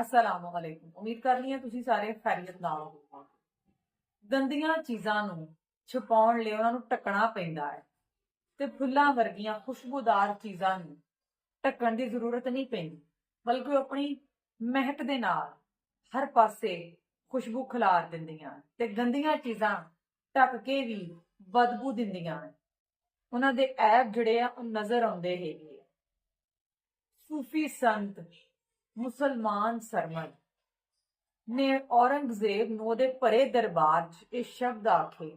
ਅਸਲਾਮ ਅਲੈਕੁਮ ਉਮੀਦ ਕਰਨੀ ਹੈ ਤੁਸੀਂ ਸਾਰੇ ਖੈਰੀਅਤ ਨਾਲ ਹੋਵੋਗੇ ਗੰਦੀਆਂ ਚੀਜ਼ਾਂ ਨੂੰ ਛੁਪਾਉਣ ਲਈ ਉਹਨਾਂ ਨੂੰ ਢੱਕਣਾ ਪੈਂਦਾ ਹੈ ਤੇ ਫੁੱਲਾਂ ਵਰਗੀਆਂ ਖੁਸ਼ਬੂਦਾਰ ਚੀਜ਼ਾਂ ਨੂੰ ਢੱਕਣ ਦੀ ਜ਼ਰੂਰਤ ਨਹੀਂ ਪੈਂਦੀ ਬਲਕਿ ਉਹ ਆਪਣੀ ਮਹਿਕ ਦੇ ਨਾਲ ਹਰ ਪਾਸੇ ਖੁਸ਼ਬੂ ਖਿਲਾਰ ਦਿੰਦੀਆਂ ਤੇ ਗੰਦੀਆਂ ਚੀਜ਼ਾਂ ਢੱਕ ਕੇ ਵੀ ਬਦਬੂ ਦਿੰਦੀਆਂ ਹਨ ਉਹਨਾਂ ਦੇ ਐਬ ਜਿਹੜੇ ਆ ਉਹ ਨਜ਼ਰ ਆਉਂਦੇ ਹੈਗੇ ਸੂਫੀ ਸੰਤ ਮੁਸਲਮਾਨ ਸਰਮਦ ਨੇ ਔਰੰਗਜ਼ੇਬ ਨੂੰ ਉਹਦੇ ਭਰੇ ਦਰਬਾਰ 'ਚ ਇਹ ਸ਼ਬਦ ਆਖੇ।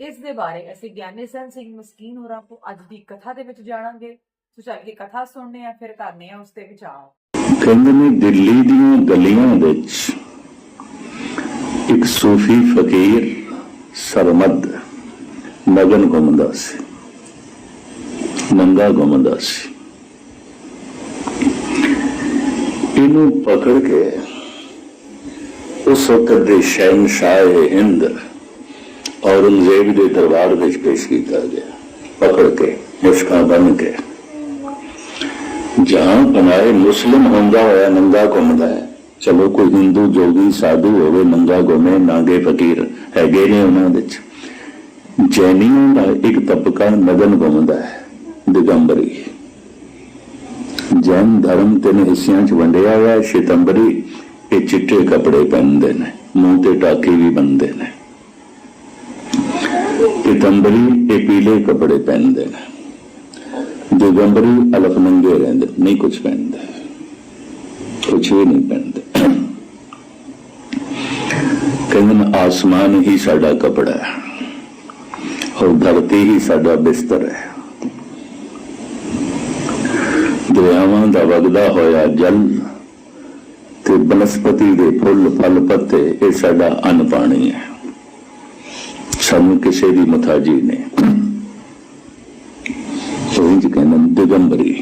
ਇਸ ਦੇ ਬਾਰੇ ਅਸੀਂ ਗਿਆਨੀ ਸਨ ਸਿੰਘ ਮਸਕੀਨ ਹੋਰਾਂ ਤੋਂ ਅੱਜ ਦੀ ਕਥਾ ਦੇ ਵਿੱਚ ਜਾਣਾਂਗੇ। ਸੋ ਚੱਲ ਕੇ ਕਥਾ ਸੁਣਨੇ ਆ, ਫਿਰ ਕਰਨੇ ਆ, ਉਸ ਤੇ ਵਿਚਾਰ। ਕਹਿੰਦੇ ਨੇ, ਦਿੱਲੀ ਦੀਆਂ ਗਲੀਆਂ ਵਿੱਚ ਇੱਕ ਸੂਫੀ ਫਕੀਰ ਸਰਮਦ ਮਗਨ ਘੁੰਮਦਾ ਸੀ, ਨੰਗਾ ਘੁੰਮਦਾ ਸੀ। ਇਹਨੂੰ ਪਕੜ ਕੇ ਉਸ ਵਕਤ ਦੇ ਸ਼ਹਿਨशाह ਹਿੰਦ ਔਰੰਗਜ਼ੇਬ ਦੇ ਦਰਬਾਰ ਵਿੱਚ ਪੇਸ਼ ਕੀਤਾ ਗਿਆ। ਪਕੜ ਕੇ ਮੁਸ਼ਕਾਂ ਬਣ ਕੇ। ਜਹਾਂ ਬਣਾਏ ਮੁਸਲਮ ਹੁੰਦਾ ਹੋਇਆ ਨੰਗਾ ਘੁੰਮਦਾ ਹੈ। ਚਲੋ ਕੋਈ ਹਿੰਦੂ ਜੋਗੀ ਸਾਧੂ ਹੋਵੇ, ਨੰਗਾ ਘੁੰਮੇ, ਨਾਂਗੇ ਫਕੀਰ ਹੈਗੇ ਨੇ ਉਹਨਾਂ ਵਿੱਚ। ਜੈਨੀਆਂ ਦਾ ਇੱਕ ਤਬਕਾ ਨਗਨ ਘੁੰਮਦਾ ਹੈ, ਦਿਗੰਬਰੀ। ਜੈਨ ਧਰਮ ਤਿੰਨ ਹਿੱਸਿਆਂ 'ਚ ਵੰਡਿਆ ਹੋਇਆ ਹੈ ਸ਼ਿਤੰਬਰੀ ਇਹ ਚਿੱਟੇ ਕੱਪੜੇ ਪਹਿਨਦੇ ਨੇ, ਮੂੰਹ ਤੇ ਟਾਕੀ ਵੀ ਬੰਨਦੇ ਨੇ। ਪਿਤੰਬਰੀ ਇਹ ਪੀਲੇ ਕੱਪੜੇ ਪਹਿਨਦੇ ਨੇ। ਦਿਗੰਬਰੀ ਅਲਫ ਨੰਗੇ ਰਹਿੰਦੇ, ਨਹੀਂ ਕੁਝ ਪਹਿਨਦੇ। ਕੁਝ ਵੀ ਨਹੀਂ ਪਹਿਨਦੇ। ਕਹਿੰਦੇ ਨੇ, ਆਸਮਾਨ ਹੀ ਸਾਡਾ ਕਪੜਾ ਹੈ ਔਰ ਧਰਤੀ ਹੀ ਸਾਡਾ ਬਿਸਤਰ ਹੈ। ਦਾ ਵਗਦਾ ਹੋਇਆ ਜਲ ਤੇ ਬਨਸਪਤੀ ਦੇ ਫੁੱਲ, ਫਲ, ਪੱਤੇ, ਇਹ ਸਾਡਾ ਅੰਨ ਪਾਣੀ ਹੈ। ਸਾਨੂੰ ਕਿਸੇ ਦੀ ਮੁਤਾਜੀ ਨਹੀਂ। ਉਹ ਜੀ ਕਹਿੰਦੇ ਦਿਗੰਬਰੀ।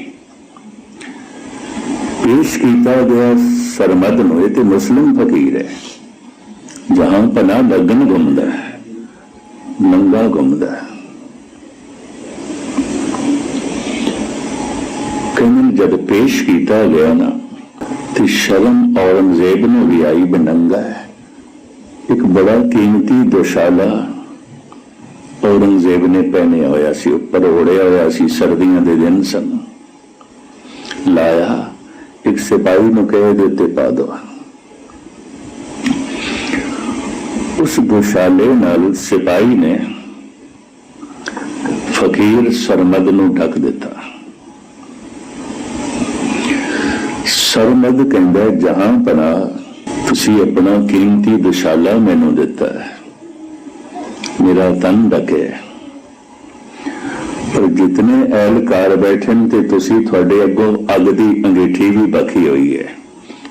ਪੇਸ਼ ਕੀਤਾ ਗਿਆ ਸਰਮਦ ਨੂੰ, ਇਹ ਤੇ ਮੁਸਲਿਮ ਫਕੀਰ ਹੈ। ਜਹਾਂ ਪਨਾ ਲਗਨ ਘੁੰਮਦਾ ਹੈ, ਨੰਗਾ ਘੁੰਮਦਾ ਹੈ। ਕਹਿੰਦੇ ਜਦ ਪੇਸ਼ ਕੀਤਾ ਗਿਆ ਨਾ, ਤੇ ਸ਼ਰਮ ਔਰੰਗਜ਼ੇਬ ਨੂੰ ਵੀ ਆਈ ਬਨੰਗਾ ਹੈ। ਇੱਕ ਬੜਾ ਕੀਮਤੀ ਦੁਸ਼ਾਲਾ ਔਰੰਗਜ਼ੇਬ ਨੇ ਪਹਿਨਿਆ ਹੋਇਆ ਸੀ, ਉੱਪਰ ਓੜਿਆ ਹੋਇਆ ਸੀ, ਸਰਦੀਆਂ ਦੇ ਦਿਨ ਸਨ। ਲਾਇਆ, ਇੱਕ ਸਿਪਾਹੀ ਨੂੰ ਕਹੇ ਦੇ ਉੱਤੇ ਪਾ ਦੋ। ਉਸ ਦੁਸ਼ਾਲੇ ਨਾਲ ਸਿਪਾਹੀ ਨੇ ਫਕੀਰ ਸਰਮਦ ਨੂੰ ਢੱਕ ਦਿੱਤਾ। ਸਰਮਦ ਕਹਿੰਦਾ, ਜਹਾਂ ਪਨਾ ਤੁਸੀਂ ਆਪਣਾ ਕੀਮਤੀ ਦੁਸ਼ਾਲਾ ਮੈਨੂੰ ਦਿੱਤਾ ਹੈ। ਮੇਰਾ ਤਨ ਢਕੇ ਪਰ ਜਿਤਨੇ ਅਹਿਲਕਾਰ ਬੈਠੇ ਤੇ ਤੁਸੀਂ ਤੁਹਾਡੇ ਅੱਗੋਂ ਅੱਗ ਦੀ ਅੰਗੀਠੀ ਵੀ ਬਖੀ ਹੋਈ ਹੈ।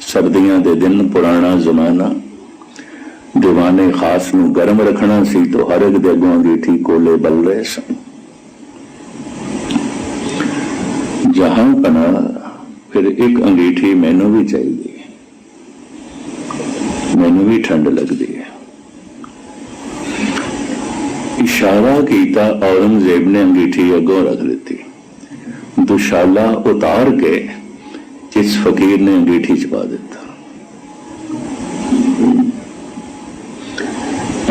ਸਰਦੀਆਂ ਦੇ ਦਿਨ ਪੁਰਾਣਾ ਜ਼ਮਾਨਾ, ਦੀਵਾਨੇ ਖਾਸ ਨੂੰ ਗਰਮ ਰੱਖਣਾ ਸੀ ਤੋ ਹਰ ਇੱਕ ਦੇ ਅੱਗੋਂ ਅੰਗੀਠੀ ਕੋਲੇ ਬਲ ਰਹੇ ਸਨ। ਜਹਾਂ ਪਨਾ ਫਿਰ ਇੱਕ ਅੰਗੀਠੀ ਮੈਨੂੰ ਵੀ ਚਾਹੀਦੀ ਹੈ। ਮੈਨੂੰ ਵੀ ਠੰਡ ਲੱਗਦੀ ਹੈ। ਇਸ਼ਾਰਾ ਕੀਤਾ ਔਰੰਗਜ਼ੇਬ ਨੇ ਅੰਗੀਠੀ ਅੱਗੋਂ ਰੱਖ ਦਿੱਤੀ। ਦੁਸ਼ਾਲਾ ਉਤਾਰ ਕੇ ਇਸ ਫਕੀਰ ਨੇ ਅੰਗੀਠੀ ਚ ਪਾ ਦਿੱਤਾ।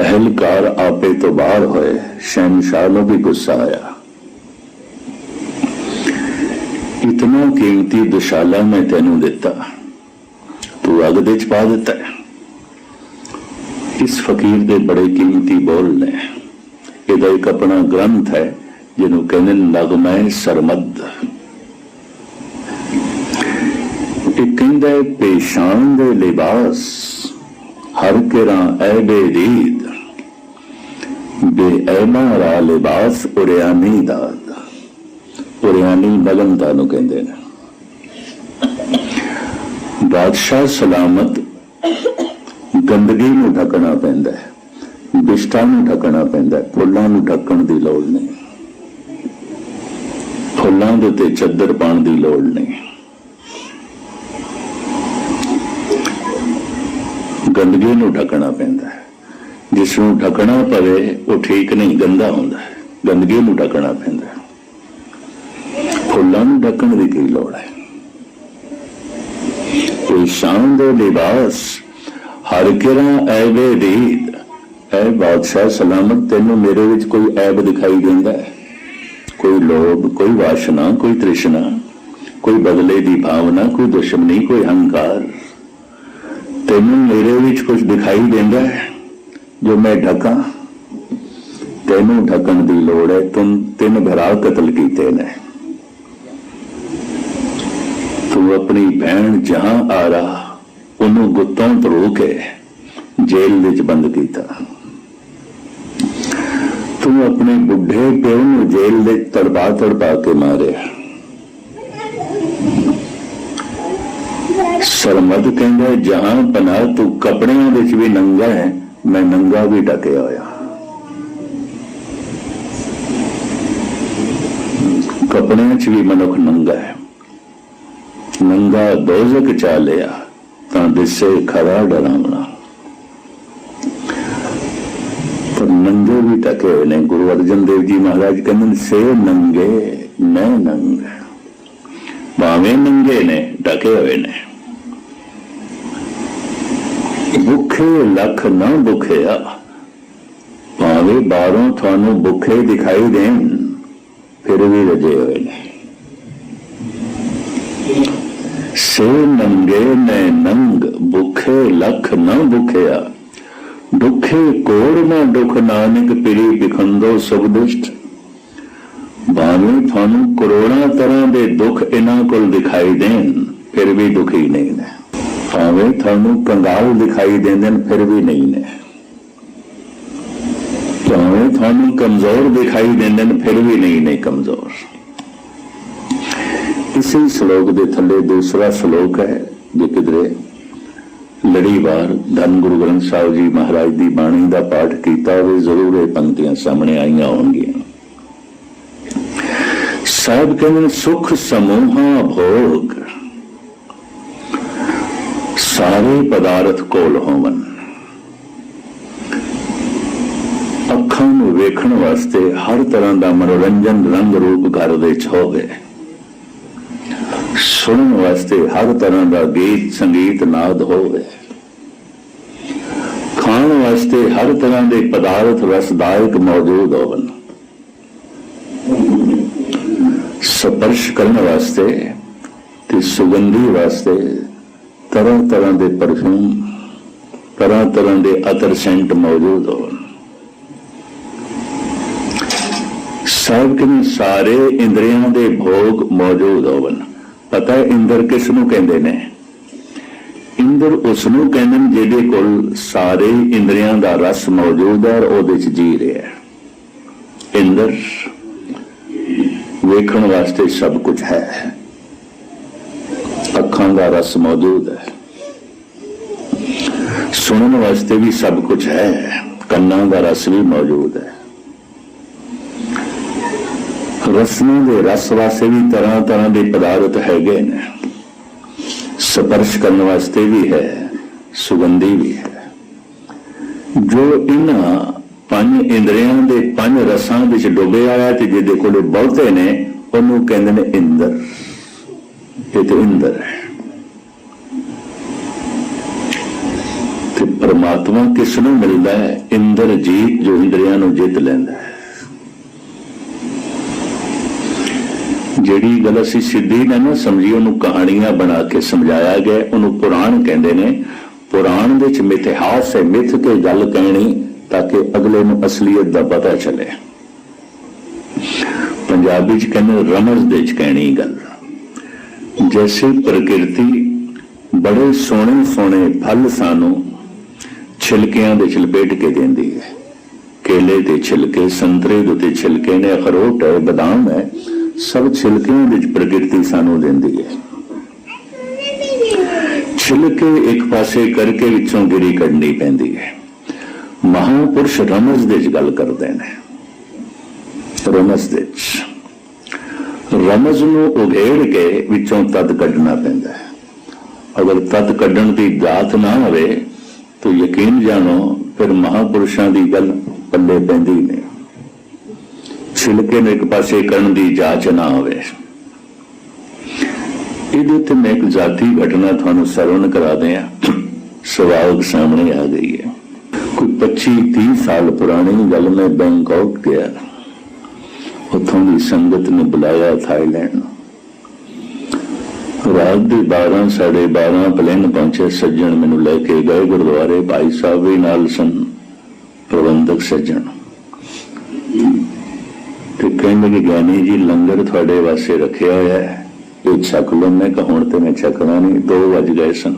ਅਹਲਕਾਰ ਆਪੇ ਤੋਂ ਬਾਹਰ ਹੋਏ ਸ਼ਹਿਨशाह ਨੂੰ ਵੀ ਗੁੱਸਾ ਆਇਆ। ਇਤਨਾ ਕੀਮਤੀ ਦੁਸ਼ਾਲਾ ਮੈਂ ਤੈਨੂੰ ਦਿੱਤਾ। ਤੂੰ ਅਗ ਦੇ ਚ ਪਾ ਦਿੱਤਾ ਇਸ ਫਕੀਰ ਦੇ ਬੜੇ ਕੀਮਤੀ ਬੋਲ ਨੇ। ਇਹਦਾ ਇੱਕ ਆਪਣਾ ਗ੍ਰੰਥ ਹੈ ਜਿਹਨੂੰ ਕਹਿੰਦੇ ਨੇ ਨਗਮੈ ਸਰਮਦ। ਇਹ ਕਹਿੰਦਾ ਹੈ, ਪੇਸ਼ਾਨ ਦੇ ਲਿਬਾਸ ਹਰ ਕਿਰਾਂ ਐ ਬੇਰੀਦ ਬੇ ਐਮਾਰਾ ਲਿਬਾਸ ਉਰਿਆਨੀ ਦਾਦ ਉਰਿਆਨੀ ਮਗਨਤਾ ਨੂੰ ਕਹਿੰਦੇ ਨੇ। ਬਾਦਸ਼ਾਹ ਸਲਾਮਤ ਗੰਦਗੀ ਨੂੰ ਢਕਣਾ ਪੈਂਦਾ ਹੈ, ਬਿਸ਼ਟਾਂ ਨੂੰ ਢਕਣਾ ਪੈਂਦਾ ਫੁੱਲਾਂ ਨੂੰ ਢੱਕਣ ਦੀ ਲੋੜ ਨਹੀਂ। ਫੁੱਲਾਂ ਦੇ ਤੇ ਚੱਦਰ ਪਾਉਣ ਦੀ ਲੋੜ ਨਹੀਂ। ਗੰਦਗੀ ਨੂੰ ਢਕਣਾ ਪੈਂਦਾ ਹੈ। ਜਿਸ ਨੂੰ ਢਕਣਾ ਪਵੇ, ਉਹ ਠੀਕ ਨਹੀਂ, ਗੰਦਾ ਹੁੰਦਾ ਹੈ। ਗੰਦਗੀ ਨੂੰ ਢਕਣਾ ਪੈਂਦਾ ਹੈ। ਨੂੰ ਢੱਕਣ ਦੀ ਕੀ ਲੋੜ ਹੈ? ਕੋਈ ਸ਼ਾਨ ਦੇ ਲਿਬਾਸ, ਹਰ ਕਿਰਾਂ ਐਵੇ ਰੀਤ ਐ ਬਾਦਸ਼ਾਹ ਸਲਾਮਤ ਤੈਨੂੰ ਮੇਰੇ ਵਿੱਚ ਕੋਈ ਐਬ ਦਿਖਾਈ ਦਿੰਦਾ ਹੈ? ਕੋਈ ਲੋਭ, ਕੋਈ ਵਾਸ਼ਨਾ, ਕੋਈ ਤ੍ਰਿਸ਼ਨਾ, ਕੋਈ ਬਦਲੇ ਦੀ ਭਾਵਨਾ, ਕੋਈ ਦੁਸ਼ਮਣੀ, ਕੋਈ ਹੰਕਾਰ ਤੈਨੂੰ ਮੇਰੇ ਵਿੱਚ ਕੁਝ ਦਿਖਾਈ ਦਿੰਦਾ ਹੈ? ਜੋ ਮੈਂ ਢਕਾਂ, ਤੈਨੂੰ ਢਕਣ ਦੀ ਲੋੜ ਹੈ ਤੂੰ ਤਿੰਨ ਭਰਾ ਕਤਲ ਕੀਤੇ ਨੇ। ਤੂੰ ਆਪਣੀ ਭੈਣ ਜਹਾਂ ਆਰਾ, ਉਹਨੂੰ ਗੁੱਤੋਂ ਧਰੋ ਕੇ ਜੇਲ੍ਹ ਵਿੱਚ ਬੰਦ ਕੀਤਾ। ਤੂੰ ਆਪਣੇ ਬੁੱਢੇ ਪਿਓ ਨੂੰ ਜੇਲ੍ਹ ਦੇ ਤੜਪਾ ਤੜਪਾ ਕੇ ਮਾਰਿਆ। ਸਰਮਦ ਕਹਿੰਦਾ, ਜਹਾਂ ਬਨਾ ਤੂੰ ਕਪੜਿਆਂ ਵਿੱਚ ਵੀ ਨੰਗਾ ਹੈ, ਮੈਂ ਨੰਗਾ ਵੀ ਢਕਿਆ ਹੋਇਆ। ਕਪੜਿਆਂ 'ਚ ਵੀ ਮਨੁੱਖ ਨੰਗਾ ਹੈ। ਨੰਗਾ ਦੋਜ਼ਕ ਚਾਲਿਆ ਤਾਂ ਦਿਸੇ ਖਰਾ ਡਰਾਵਣਾ ਪਰ ਨੰਗੇ ਵੀ ਟਕੇ ਹੋਏ ਨੇ, ਗੁਰੂ ਅਰਜਨ ਦੇਵ ਜੀ ਮਹਾਰਾਜ ਕਹਿੰਦੇ ਸੇ ਨੰਗੇ, ਮੈਂ ਨੰਗ ਭਾਵੇਂ ਨੰਗੇ ਨੇ, ਟਕੇ ਹੋਏ ਨੇ। ਭੁੱਖੇ ਲੱਖ ਨਾ ਭੁੱਖਿਆ, ਭਾਵੇਂ ਬਾਹਰੋਂ ਤੁਹਾਨੂੰ ਭੁੱਖੇ ਦਿਖਾਈ ਦੇਣ, ਫਿਰ ਵੀ ਰਜੇ ਹੋਏ ਨੇ। ਸੇ ਨੰਗੇ ਨੇ ਨੰਗ, ਭੁੱਖੇ ਲੱਖ ਨਾ ਭੁੱਖਿਆ। ਦੁਖੇ ਕੋੜ ਨਾ ਦੁਖ ਨਾਨਕ, ਪਿਰੀ ਬਿਖੰਦੋ ਸੁਖਦਿਸ਼ਟ ਭਾਵੇਂ ਤੁਹਾਨੂੰ ਕਰੋੜਾਂ ਤਰ੍ਹਾਂ ਦੇ ਦੁੱਖ ਇਹਨਾਂ ਕੋਲ ਦਿਖਾਈ ਦੇਣ, ਫਿਰ ਵੀ ਦੁਖੀ ਨਹੀਂ ਨੇ। ਭਾਵੇਂ ਤੁਹਾਨੂੰ ਕੰਗਾਲ ਦਿਖਾਈ ਦਿੰਦੇ ਨੇ ਫਿਰ ਵੀ ਨਹੀਂ ਨੇ। ਭਾਵੇਂ ਤੁਹਾਨੂੰ ਕਮਜ਼ੋਰ ਦਿਖਾਈ ਦਿੰਦੇ ਨੇ ਫਿਰ ਵੀ ਨਹੀਂ ਨੇ ਕਮਜ਼ੋਰ। ਇਸੇ ਸ਼ਲੋਕ ਦੇ ਥੱਲੇ ਦੂਸਰਾ ਸ਼ਲੋਕ ਹੈ, ਜੋ ਕਿਧਰੇ ਲੜੀਵਾਰ ਧੰਨ ਗੁਰੂ ਗ੍ਰੰਥ ਸਾਹਿਬ ਜੀ ਮਹਾਰਾਜ ਦੀ ਬਾਣੀ ਦਾ ਪਾਠ ਕੀਤਾ ਹੋਵੇ, ਜ਼ਰੂਰ ਇਹ ਪੰਕਤੀਆਂ ਸਾਹਮਣੇ ਆਈਆਂ ਹੋਣਗੀਆਂ। ਸਾਹਿਬ ਕਹਿੰਦੇ ਸੁਖ ਸਮੂਹਾ ਭੋਗ, ਸਾਰੇ ਪਦਾਰਥ ਕੋਲ ਹੋਵਨ। ਅੱਖਾਂ ਨੂੰ ਵੇਖਣ ਵਾਸਤੇ ਹਰ ਤਰ੍ਹਾਂ ਦਾ ਮਨੋਰੰਜਨ ਰੰਗ ਰੂਪ ਘਰ ਵਿੱਚ ਹੋਵੇ। ਸੁਣਨ ਵਾਸਤੇ ਹਰ ਤਰ੍ਹਾਂ ਦਾ ਗੀਤ, ਸੰਗੀਤ ਨਾਦ ਹੋਵੇ। ਖਾਣ ਵਾਸਤੇ ਹਰ ਤਰ੍ਹਾਂ ਦੇ ਪਦਾਰਥ ਰਸਦਾਇਕ ਮੌਜੂਦ ਹੋਵਨ ਸਪਰਸ਼ ਕਰਨ ਵਾਸਤੇ ਤੇ ਸੁਗੰਧੀ ਵਾਸਤੇ ਤਰ੍ਹਾਂ ਤਰ੍ਹਾਂ ਦੇ ਪਰਫਿਊਮ, ਤਰ੍ਹਾਂ ਤਰ੍ਹਾਂ ਦੇ ਅਤਰ ਸੈਂਟ ਮੌਜੂਦ ਹੋਣ ਸਭ ਕਿ ਸਾਰੇ ਇੰਦਰੀਆਂ ਦੇ ਭੋਗ ਮੌਜੂਦ ਹੋਵਨ ਪਤਾ ਹੈ ਇੰਦਰ ਕਿਸ ਨੂੰ ਕਹਿੰਦੇ ਨੇ? ਇੰਦਰ ਉਸ ਨੂੰ ਕਹਿੰਦੇ ਨੇ ਜਿਹਦੇ ਕੋਲ ਸਾਰੇ ਇੰਦਰੀਆਂ ਦਾ ਰਸ ਮੌਜੂਦ ਹੈ ਔਰ ਉਹਦੇ ਚ ਜੀ ਰਿਹਾ ਹੈ। ਇੰਦਰ, ਵੇਖਣ ਵਾਸਤੇ ਸਭ ਕੁਝ ਹੈ। ਅੱਖਾਂ ਦਾ ਰਸ ਮੌਜੂਦ ਹੈ। ਸੁਣਨ ਵਾਸਤੇ ਵੀ ਸਭ ਕੁਝ ਹੈ। ਕੰਨਾਂ ਦਾ ਰਸ ਵੀ ਮੌਜੂਦ ਹੈ। ਰਸਨਾਂ ਦੇ ਰਸ ਵਾਸਤੇ ਵੀ ਤਰ੍ਹਾਂ ਤਰ੍ਹਾਂ ਦੇ ਪਦਾਰਥ ਹੈਗੇ ਨੇ। ਸਪਰਸ਼ ਕਰਨ ਵਾਸਤੇ ਵੀ ਹੈ, ਸੁਗੰਧੀ ਵੀ ਹੈ। ਜੋ ਇਹਨਾਂ ਪੰਜ ਇੰਦਰੀਆਂ ਦੇ ਪੰਜ ਰਸਾਂ ਵਿੱਚ ਡੁੱਬਿਆ ਹੋਇਆ ਤੇ ਜਿਹਦੇ ਕੋਲੇ ਬਹੁਤੇ ਨੇ, ਉਹਨੂੰ ਕਹਿੰਦੇ ਨੇ ਇੰਦਰ। ਇਹ ਤੇ ਇੰਦਰ ਹੈ। ਤੇ ਪਰਮਾਤਮਾ ਕਿਸ ਨੂੰ ਮਿਲਦਾ ਹੈ? ਇੰਦਰ ਜੀਤ ਜੋ ਇੰਦਰੀਆਂ ਨੂੰ ਜਿੱਤ ਲੈਂਦਾ ਹੈ। ਜਿਹੜੀ ਗੱਲ ਅਸੀਂ ਸਿੱਧੀ ਨਾ ਨਾ ਸਮਝੀ, ਉਹਨੂੰ ਕਹਾਣੀਆਂ ਬਣਾ ਕੇ ਸਮਝਾਇਆ ਗਿਆ। ਉਹਨੂੰ ਪੁਰਾਣ ਕਹਿੰਦੇ ਨੇ। ਪੁਰਾਣ ਵਿੱਚ ਮਿਥਿਹਾਸ ਹੈ, ਮਿਥ ਕੇ ਗੱਲ ਕਹਿਣੀ, ਤਾਂ ਕਿ ਅਗਲੇ ਨੂੰ ਅਸਲੀਅਤ ਦਾ ਪਤਾ ਚੱਲੇ। ਪੰਜਾਬੀ ਚ ਕਹਿੰਦੇ ਰਮਜ਼ ਦੇ ਚ ਕਹਿਣੀ ਗੱਲ। ਜੈਸੇ ਪ੍ਰਕਿਰਤੀ, ਬੜੇ ਸੋਹਣੇ ਸੋਹਣੇ ਫਲ ਸਾਨੂੰ ਛਿਲਕਿਆਂ ਦੇ ਚ ਕੇ ਦਿੰਦੀ ਹੈ। ਕੇਲੇ ਦੇ ਛਿਲਕੇ, ਸੰਤਰੇ ਦੇ ਛਿਲਕੇ ਨੇ, ਅਖਰੋਟ ਹੈ, ਬਦਾਮ ਹੈ। ਸਭ ਛਿਲਕਿਆਂ ਵਿੱਚ ਪ੍ਰਕਿਰਤੀ ਸਾਨੂੰ ਦਿੰਦੀ ਹੈ। ਛਿਲਕੇ ਇੱਕ ਪਾਸੇ ਕਰਕੇ ਵਿੱਚੋਂ ਗਿਰੀ ਕੱਢਣੀ ਪੈਂਦੀ ਹੈ। ਮਹਾਪੁਰਸ਼ ਰਮਜ਼ ਦੇ ਗੱਲ ਕਰਦੇ ਨੇ। ਰਮਜ਼ ਦੇ ਰਮਜ਼ ਨੂੰ ਉਘੇੜ ਕੇ ਵਿੱਚੋਂ ਤਦ ਕੱਢਣਾ ਪੈਂਦਾ ਹੈ। ਅਗਰ ਤਦ ਕੱਢਣ ਦੀ ਦਾਤ ਨਾ ਹੋਵੇ, ਤਾਂ ਯਕੀਨ ਜਾਣੋ, ਫਿਰ ਮਹਾਪੁਰਸ਼ਾਂ ਦੀ ਗੱਲ ਪੱਲੇ ਪੈਂਦੀ ਨਹੀਂ। ਛਿਲਕੇ ਨੂੰ ਇੱਕ ਪਾਸੇ ਕਰਨ ਦੀ ਜਾਂਚ ਨਾ ਹੋਵੇ। ਇਹਦੇ ਉੱਤੇ ਮੈਂ ਇੱਕ ਜਾਤੀ ਘਟਨਾ ਤੁਹਾਨੂੰ ਸਰਵਣ ਕਰਾ ਦਿਆਂ। ਸਵਾਲ ਸਾਹਮਣੇ ਆ ਗਈ ਹੈ। ਕੋਈ 25 30 ਸਾਲ ਪੁਰਾਣੀ ਗੱਲ ਮੈਂ ਬੈਂਕਾਕ ਗਿਆ। ਉੱਥੋਂ ਦੀ ਸੰਗਤ ਨੇ ਬੁਲਾਇਆ ਥਾਈਲੈਂਡ। ਰਾਤ ਦੇ 12 ਸਾਢੇ 12 ਪਲੇਨ ਪਹੁੰਚੇ। ਸੱਜਣ ਮੈਨੂੰ ਲੈ ਕੇ ਗਏ ਗੁਰਦੁਆਰੇ। ਭਾਈ ਸਾਹਿਬ ਵੀ ਨਾਲ ਸਨ। ਪ੍ਰਬੰਧਕ ਸੱਜਣ। ਤੇ ਕਹਿੰਦੇ ਕਿ ਗਿਆਨੀ ਜੀ, ਲੰਗਰ ਤੁਹਾਡੇ ਵਾਸਤੇ ਰੱਖਿਆ ਹੋਇਆ ਹੈ। ਇਹ ਛਕ ਲਓ, ਮੈਂ ਕਿਹਾ ਹੁਣ ਤੇ ਮੈਂ ਛਕਣਾ ਨਹੀਂ 2 ਵਜ ਗਏ ਸਨ।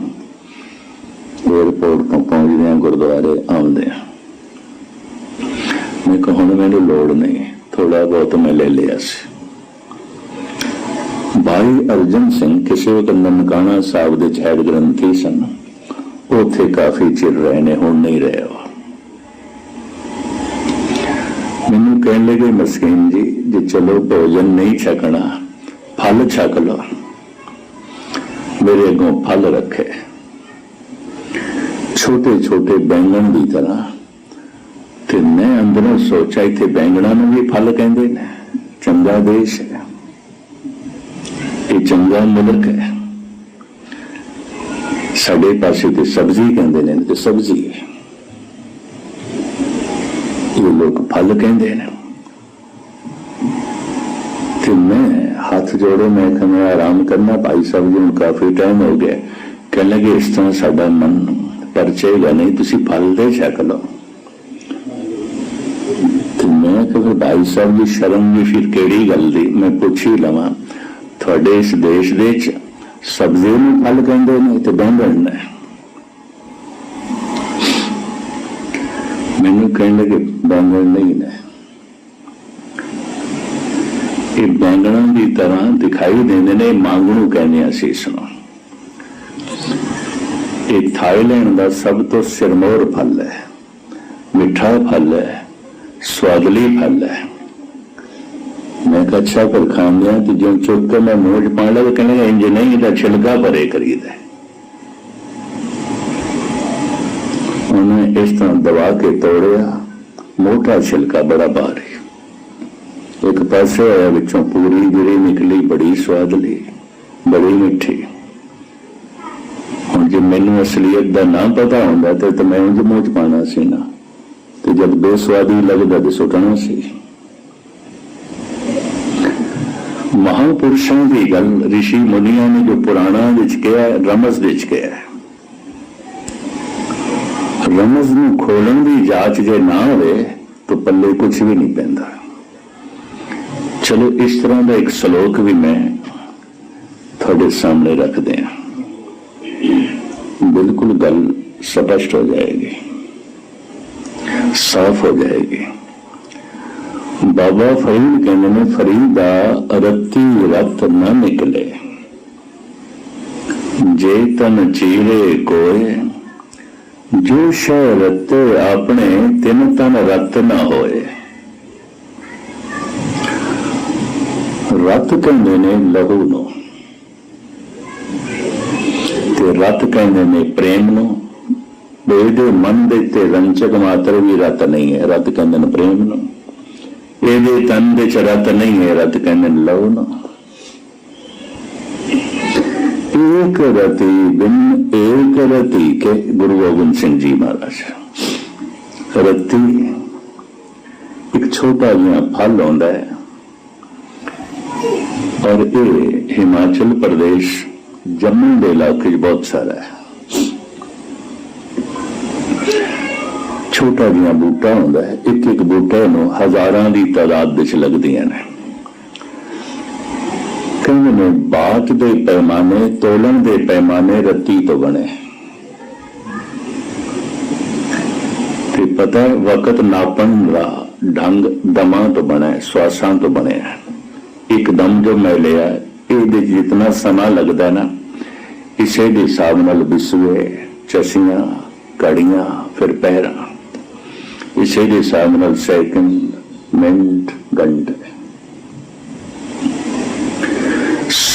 에어ਪੋਰਟ ਤੋਂ ਪਹੁੰਚਦੇ ਹਾਂ, ਗੁਰਦੁਆਰੇ ਆਉਂਦੇ ਹਾਂ। ਮੈਂ ਕਿਹਾ ਹੁਣ ਮੈਨੂੰ ਲੋੜ ਨਹੀਂ ਥੋੜਾ ਬਹੁਤ ਮੈਂ ਲੈ ਲਿਆ ਸੀ। ਭਾਈ ਅਰਜਨ ਸਿੰਘ ਕਿਸੇ ਵਕਤ ਨਨਕਾਣਾ ਸਾਹਿਬ ਦੇ ਚੈੜ ਗ੍ਰੰਥੀ ਸਨ। ਉੱਥੇ ਕਾਫੀ ਚਿਰ ਰਹੇ ਨੇ, ਹੁਣ ਨਹੀਂ ਰਹੇ ਉਹ ਮੈਨੂੰ ਕਹਿਣ ਲੱਗੇ ਮਸਕੀਨ ਜੀ ਜੇ ਚਲੋ ਭੋਜਨ ਨਹੀਂ ਛਕਣਾ ਫਲ ਛਕ ਲਓ ਮੇਰੇ ਅੱਗੋਂ ਫਲ ਰੱਖੇ ਛੋਟੇ ਛੋਟੇ ਬੈਂਗਣ ਦੀ ਤਰ੍ਹਾਂ ਤੇ ਮੈਂ ਅੰਦਰੋਂ ਸੋਚਿਆ ਇੱਥੇ ਬੈਂਗਣਾ ਨੂੰ ਵੀ ਫਲ ਕਹਿੰਦੇ ਨੇ ਚੰਗਾ ਦੇਸ਼ ਹੈ ਇਹ ਚੰਗਾ ਮੁਲਕ ਹੈ ਸਾਡੇ ਪਾਸੇ ਤੇ ਸਬਜ਼ੀ ਕਹਿੰਦੇ ਨੇ ਤੇ ਸਬਜ਼ੀ ਹੈ ਇਹ ਲੋਕ ਕਹਿੰਦੇ ਨੇ। ਤੇ ਮੈਂ ਹੱਥ ਜੋੜੇ ਮੈਂ ਕਹਿੰਦਾ, ਆਰਾਮ ਕਰਨਾ ਭਾਈ ਸਾਹਿਬ ਜੀ ਨੂੰ ਕਾਫੀ ਟਾਈਮ ਹੋ ਗਿਆ ਕਹਿਣ ਲੱਗੇ, ਇਸ ਤਰ੍ਹਾਂ ਸਾਡਾ ਮਨ ਪਰਚੇਗਾ ਨਹੀਂ ਤੁਸੀਂ ਫਲ ਦੇ ਛਕ ਲਓ। ਤੇ ਮੈਂ ਕਿਹਾ ਭਾਈ ਸਾਹਿਬ ਜੀ, ਸ਼ਰਮ ਦੀ ਫਿਰ ਕਿਹੜੀ ਗੱਲ ਦੀ? ਮੈਂ ਪੁੱਛ ਹੀ ਲਵਾਂ। ਤੁਹਾਡੇ ਇਸ ਦੇਸ਼ ਦੇ ਵਿੱਚ ਸਬਜ਼ੀ ਨੂੰ ਫਲ ਕਹਿੰਦੇ ਨੇ ਤੇ ਬੈਂਗਣ ਨੇ ਮੈਨੂੰ ਕਹਿਣ ਲੱਗੇ, ਬੈਂਗਣ ਨਹੀਂ ਨੇ। ਇਹ ਬੈਂਗਣਾਂ ਦੀ ਤਰ੍ਹਾਂ ਦਿਖਾਈ ਦਿੰਦੇ ਨੇ, ਮੰਗਣੂ ਕਹਿੰਦੇ ਅਸੀਂ ਇਸ ਨੂੰ। ਇਹ ਥਾਈਲੈਂਡ ਦਾ ਸਭ ਤੋਂ ਸਿਰਮੌਰ ਫਲ ਹੈ, ਮਿੱਠਾ ਫਲ ਹੈ, ਸਵਾਦਲੀ ਫਲ ਹੈ। ਮੈਂ ਕਿਹਾ, ਅੱਛਾ ਪਰ ਖਾਂਦਿਆਂ ਤੇ ਜਿਉਂ ਚੁੱਕ ਕੇ ਮੈਂ ਮੂੰਹ 'ਚ ਪਾਣ ਲੱਗਾ, ਕਹਿੰਦੇ, ਇੰਜ ਨਹੀਂ, ਇਹਦਾ ਛਿਲਕਾ ਭਰੇ ਕਰੀਦਾ ਉਹਨੇ ਇਸ ਤਰ੍ਹਾਂ ਦਬਾ ਕੇ ਤੋੜਿਆ। ਮੋਟਾ ਛਿਲਕਾ ਬੜਾ ਭਾਰੀ। ਇੱਕ ਪਾਸੇ ਆਇਆ ਵਿੱਚੋਂ ਪੂਰੀ ਜਿਹੜੀ ਨਿਕਲੀ, ਬੜੀ ਸਵਾਦਲੀ, ਬੜੀ ਮਿੱਠੀ। ਹੁਣ ਜੇ ਮੈਨੂੰ ਅਸਲੀਅਤ ਦਾ ਨਾ ਪਤਾ ਹੁੰਦਾ ਤੇ ਤਾਂ ਮੈਂ ਉਂਝ ਮੂੰਹ 'ਚ ਪਾਣਾ ਸੀ ਨਾ। ਤੇ ਜਦ ਬੇਸਵਾਦੀ ਲੱਗਦਾ ਤੇ ਸੁੱਟਣਾ ਸੀ। ਮਹਾਪੁਰਸ਼ਾਂ ਦੀ ਗੱਲ ઋષਿ ਮੁਨੀਆਂ ਨੇ ਜੋ ਪੁਰਾਣਾ ਵਿੱਚ ਕਿਹਾ ਰਮਸ ਰਮਜ਼ ਵਿੱਚ ਕਿਹਾ ਹੈ। ਨੂੰ ਖੋਲਣ ਦੀ ਜਾਂਚ ਜੇ ਨਾ ਹੋਵੇ, ਤਾਂ ਪੱਲੇ ਕੁਝ ਵੀ ਨਹੀਂ ਪੈਂਦਾ। ਚਲੋ, ਇਸ ਤਰ੍ਹਾਂ ਦਾ ਇੱਕ ਸ਼ਲੋਕ ਵੀ ਮੈਂ ਤੁਹਾਡੇ ਸਾਹਮਣੇ ਰੱਖਦੇ ਹਾਂ। ਬਿਲਕੁਲ ਗੱਲ ਸਪਸ਼ਟ ਹੋ ਜਾਏਗੀ। ਸਾਫ਼ ਹੋ ਜਾਏਗੀ। ਬਾਬਾ ਫਰੀਦ ਕਹਿੰਦੇ ਨੇ, ਫਰੀਦ ਦਾ ਰੱਤੀ ਰਤ ਨਾ ਨਿਕਲੇ। ਜੇ ਤਨ ਚੀਰੇ ਕੋਏ ਜੋ ਸ਼ੈ ਰਤੇ ਆਪਣੇ, ਤਿਨ ਤਨ ਰਤ ਨਾ ਹੋਏ। ਰਤ ਕਹਿੰਦੇ ਨੇ ਲਹੂ ਨੂੰ, ਤੇ ਰਤ ਕਹਿੰਦੇ ਨੇ ਪ੍ਰੇਮ ਨੂੰ। ਇਹਦੇ ਮਨ ਦੇ ਤੇ ਰੰਚਕ ਮਾਤਰ ਵੀ ਰਤ ਨਹੀਂ ਹੈ। ਰਤ ਕਹਿੰਦੇ ਨੇ ਪ੍ਰੇਮ ਨੂੰ। ਇਹਦੇ ਤਨ ਦੇ ਚ ਰਤ ਨਹੀਂ ਹੈ। ਰਤ ਕਹਿੰਦੇ ਨੇ ਲਹੂ ਨੂੰ। ਏਕ ਰਤੀ ਬਿਨ ਏਕ ਰਤੀ ਕੇ ਗੁਰੂ ਗੋਬਿੰਦ ਸਿੰਘ ਜੀ ਮਹਾਰਾਜ ਰਤੀ ਇੱਕ ਛੋਟਾ ਜਿਹਾ ਫਲ ਆਉਂਦਾ ਹੈ ਔਰ ਇਹ ਹਿਮਾਚਲ ਪ੍ਰਦੇਸ਼ ਜੰਮੂ ਦੇ ਇਲਾਕੇ 'ਚ ਬਹੁਤ ਸਾਰਾ ਹੈ ਛੋਟਾ ਜਿਹਾ ਬੂਟਾ ਹੁੰਦਾ ਹੈ ਇੱਕ ਇੱਕ ਬੂਟੇ ਨੂੰ ਹਜ਼ਾਰਾਂ ਦੀ ਤਾਦਾਦ ਵਿੱਚ ਲੱਗਦੀਆਂ ਨੇ ਕਹਿੰਦੇ ਨੇ ਬਾਤ ਦੇ ਪੈਮਾਨੇ, ਤੋਲਣ ਦੇ ਪੈਮਾਨੇ ਰੱਤੀ ਤੋਂ ਬਣੇ। ਤੇ ਪਤਾ ਵਕਤ ਨਾਪਣ ਦਾ ਢੰਗ ਦਮਾਂ ਤੋਂ ਬਣੇ ਸਵਾਸਾਂ ਤੋਂ ਬਣਿਆ ਹੈ। ਇੱਕਦਮ ਜੋ ਮੈਂ ਲਿਆ, ਇਹਦੇ 'ਚ ਜਿਤਨਾ ਸਮਾਂ ਲੱਗਦਾ ਨਾ, ਇਸੇ ਦੇ ਹਿਸਾਬ ਨਾਲ ਬਿਸਵੇ, ਚਸੀਆਂ ਕੜੀਆਂ ਫਿਰ ਪਹਿਰਾ। ਇਸੇ ਦੇ ਹਿਸਾਬ ਨਾਲ ਸੈਕਿੰਡ, ਮਿੰਟ, ਘੰਟੇ।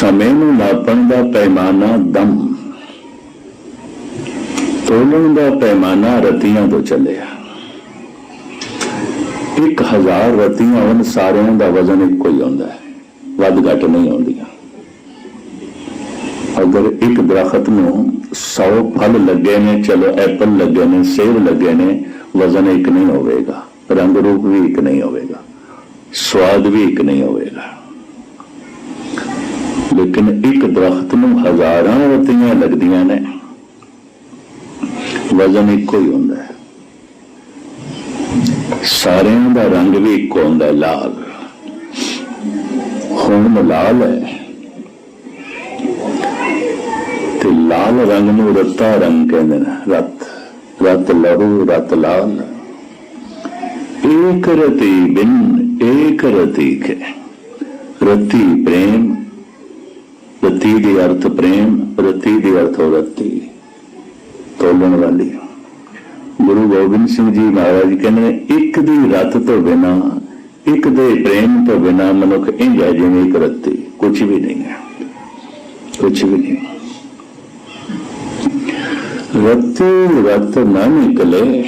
ਸਮੇਂ ਨੂੰ ਨਾਪਣ ਦਾ ਪੈਮਾਨਾ ਦਮ। ਤੋਲਣ ਦਾ ਪੈਮਾਨਾ ਰਤੀਆਂ ਤੋਂ ਚੱਲਿਆ। ਇੱਕ ਹਜ਼ਾਰ ਰਤੀਆਂ ਉਹਨਾਂ ਸਾਰਿਆਂ ਦਾ ਵਜ਼ਨ ਇੱਕੋ ਹੀ ਹੁੰਦਾ ਹੈ। ਵੱਧ ਘੱਟ ਨਹੀਂ ਆਉਂਦੀਆਂ। ਅਗਰ ਇੱਕ ਦਰਖਤ ਨੂੰ 100 ਫਲ ਲੱਗੇ ਨੇ, ਚਲੋ ਐਪਲ ਲੱਗੇ ਨੇ, ਸੇਬ ਲੱਗੇ ਨੇ, ਵਜ਼ਨ ਇੱਕ ਨਹੀਂ ਹੋਵੇਗਾ। ਰੰਗ ਰੂਪ ਵੀ ਇੱਕ ਨਹੀਂ ਹੋਵੇਗਾ। ਸਵਾਦ ਵੀ ਇੱਕ ਨਹੀਂ ਹੋਵੇਗਾ। ਲੇਕਿਨ ਇੱਕ ਦਰਖਤ ਨੂੰ ਹਜ਼ਾਰਾਂ ਰਤੀਆਂ ਲੱਗਦੀਆਂ ਨੇ। ਵਜ਼ਨ ਇੱਕੋ ਹੀ ਹੁੰਦਾ ਹੈ। ਸਾਰਿਆਂ ਦਾ ਰੰਗ ਵੀ ਇੱਕੋ ਹੁੰਦਾ ਲਾਲ। ਹੁਣ ਲਾਲ ਹੈ। ਤੇ ਲਾਲ ਰੰਗ ਨੂੰ ਰੱਤਾ ਰੰਗ ਕਹਿੰਦੇ ਨੇ, ਰਤ ਰਤ ਲਹੂ, ਰਤ ਲਾਲ। ਏਕ ਰਤੀ ਬਿਨ, ਏਕ ਰਤੀ ਕੇ ਰਤੀ ਪ੍ਰੇਮ ਰਤੀ ਦੇ ਅਰਥ ਪ੍ਰੇਮ ਰਤੀ ਦੇ ਅਰਥ ਰਤੀ ਤੋਲਣ ਵਾਲੀ। ਗੁਰੂ ਗੋਬਿੰਦ ਸਿੰਘ ਜੀ ਮਹਾਰਾਜ ਕਹਿੰਦੇ, ਇੱਕ ਦੀ ਰਤ ਤੋਂ ਬਿਨਾ, ਇੱਕ ਦੇ ਪ੍ਰੇਮ ਤੋਂ ਬਿਨਾ ਮਨੁੱਖ ਇੰਜ ਹੈ ਜਿਵੇਂ ਇੱਕ ਰੱਤੀ ਕੁਝ ਵੀ ਨਹੀਂ ਹੈ। ਕੁਝ ਵੀ ਨਹੀਂ। ਰੱਤੀ ਰਤ ਨਾ ਨਿਕਲੇ,